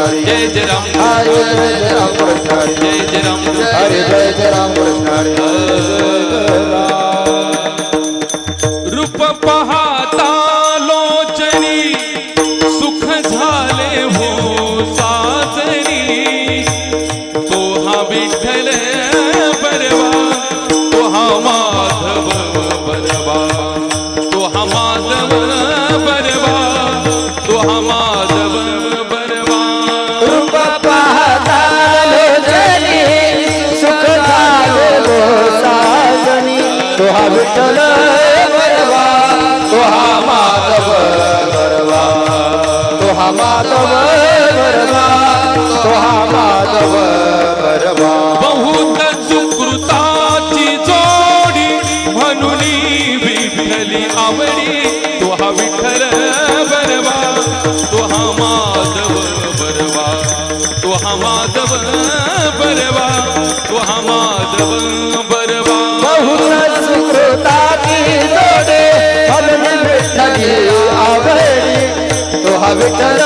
कृष्ण जय जय राम जय जय राम कृष्ण जय जय राम जय जय राम कृष्ण रूप पहा विठ्ठल वरवा तुहा माधव वरवा तुहा माधव वरवा तुहा माधव वरवा बहुत सुकृताची जोडी म्हणून विठ्ठली आवडी. तुहा विठ्ठल वरवा तुहा माधव वरवा तुहा माधव वरवा तुहा माधव विठ्ठल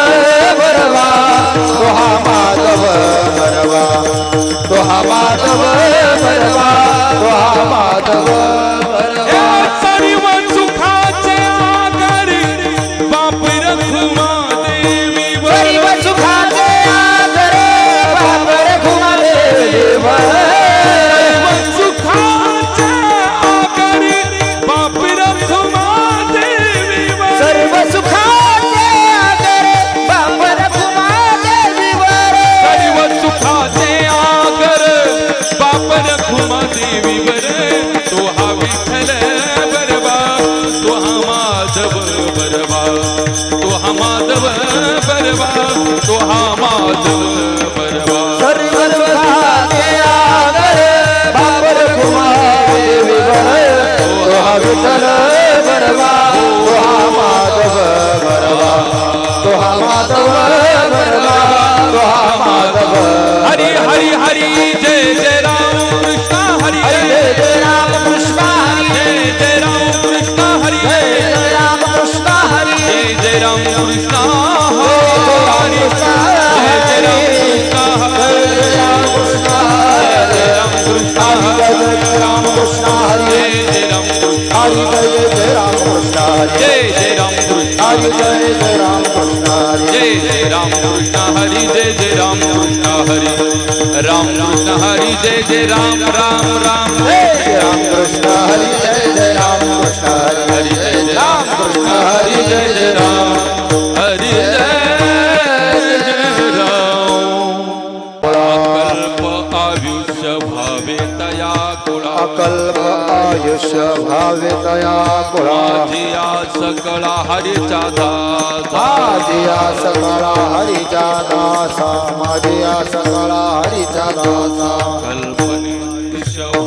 बरवा तो हा माधव बरवा तो हा माधव तो हा माधव बरवा तो हा माधव हरी हरी हरी जय जय राम कृष्ण हरी हरी जय जय जय राम कृष्ण हरी जय जय राम कृष्ण हरी जय जय जय राम कृष्ण हरी जय जय राम कृष्ण जय हरी जय राम कृष्ण जय जय राम हरी कृष्ण जय जय राम कृष्ण हरी जय जय राम कृष्ण हरी जय जय राम कृष्ण हरी जय जय राम कृष्ण हरी जय जय राम कृष्ण हरी जय जय राम कृष्ण हरी जय जय राम कृष्ण हरी राम कृष्ण हरी जय जय राम राम राम जय कुळा अकल्प आयुष्य भावे तया कुळा जिया सकळा हरिचा दासा। सकळा हरीचा दासा। माझिया सकळा हरीचा दासा। कल्पने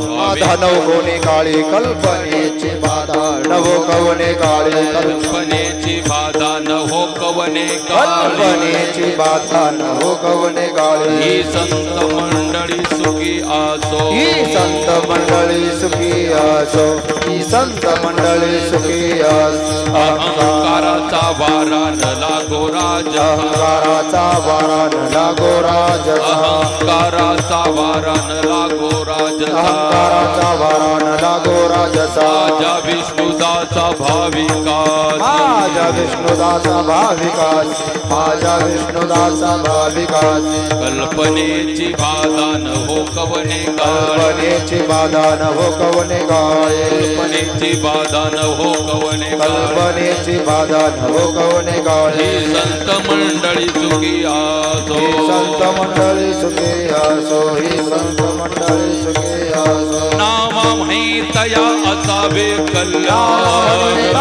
बाधा नवगुणे काळी कल्पनेची बाधा नवो कवने काळी। कल्पने कल्पनेची बाधा न हो कवने कल्पनेची बाधा नवो कवने काळी। संत मंडळी सुखी आसो ही संत मंडळी सुखी असो ही संत मंडळी सुखी असो अहंकाराचा वारा न लागो राजा। अहंकाराचा वारा न लागो राज। अहंकाराचा वारा न लागो राजसा अहंकाराचा वारा न लागो राजसा राजा विष्णुदाचा भाविका माझ्या विष्णुदासा भाविकास. माझ्या विष्णुदासा भाविकास. कल्पनेची बाधा न हो कवने कल्पनेची बाधा न हो कवने गाळे कल्पनेची बाधा न हो कवने कल्पनेची बाधा न हो कवने ही संत मंडळी सुखी आसो. संत मंडळी सुखे असो ही संत मंडळी सुखे असो नामा माहितया असावे कल्याण।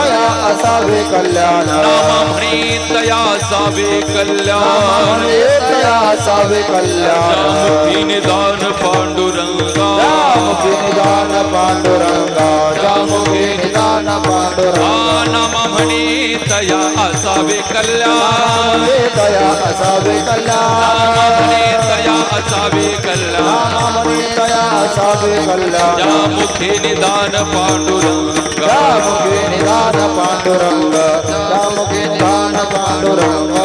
असावे कल्याण। नामा माहितया असावे कल्याण। दया असावे कल्याण। निदान पांडुरंगा। निदान पांडुरंगा। जामुखी निदान पांडुरंगा हा म्हणितया असावे कल्याण दया असावे कल्याण नामा असावे कल्याण दया सावे कल्याण या मुखे निदान पांडुरंग या मुखे निदान पांडुरंग या मुखे निदान पांडुरंग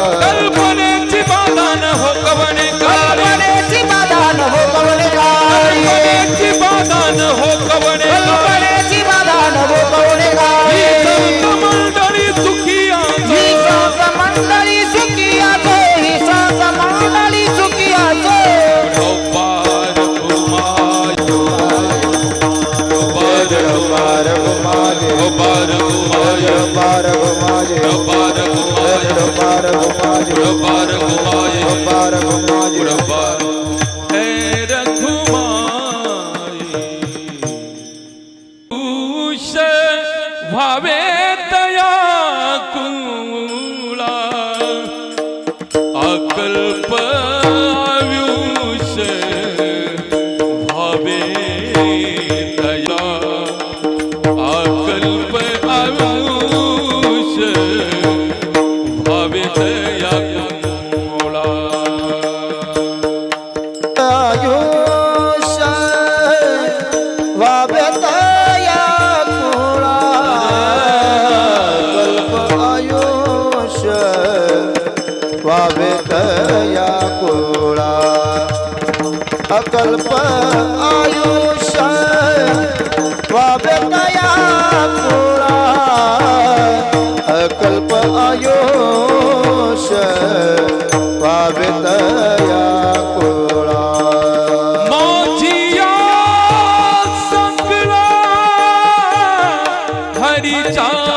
अकल्प हरीचा दासा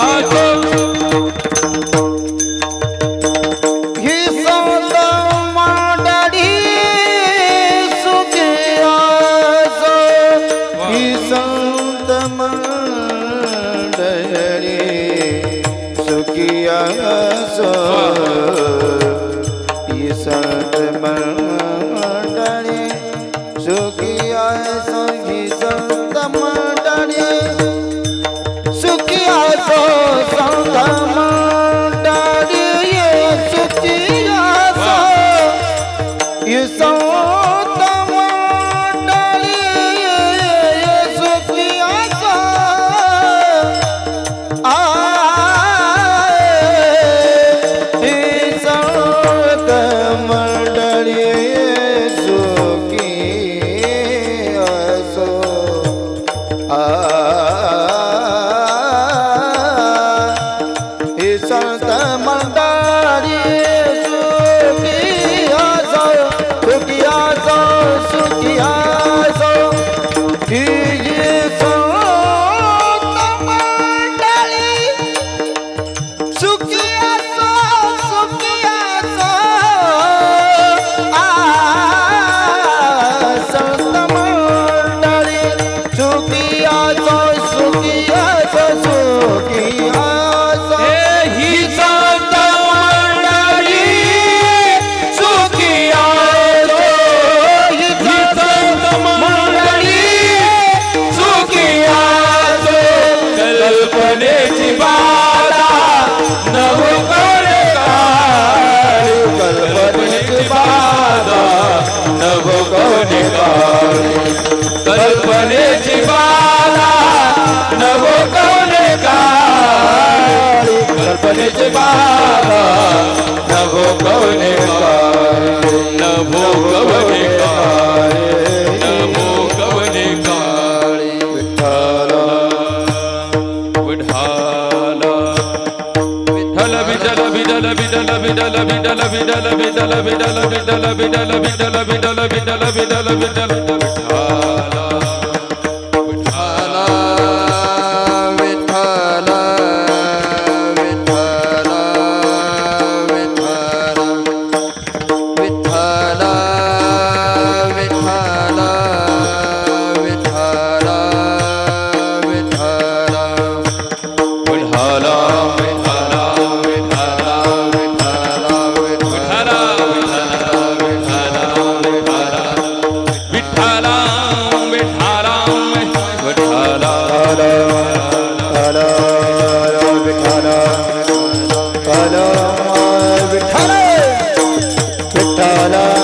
Ato कोणचे बाबा नभो कवने काय नभो कवने काय नभो कवने काळे विठ्ठल विठ्ठल विठ्ठल তালা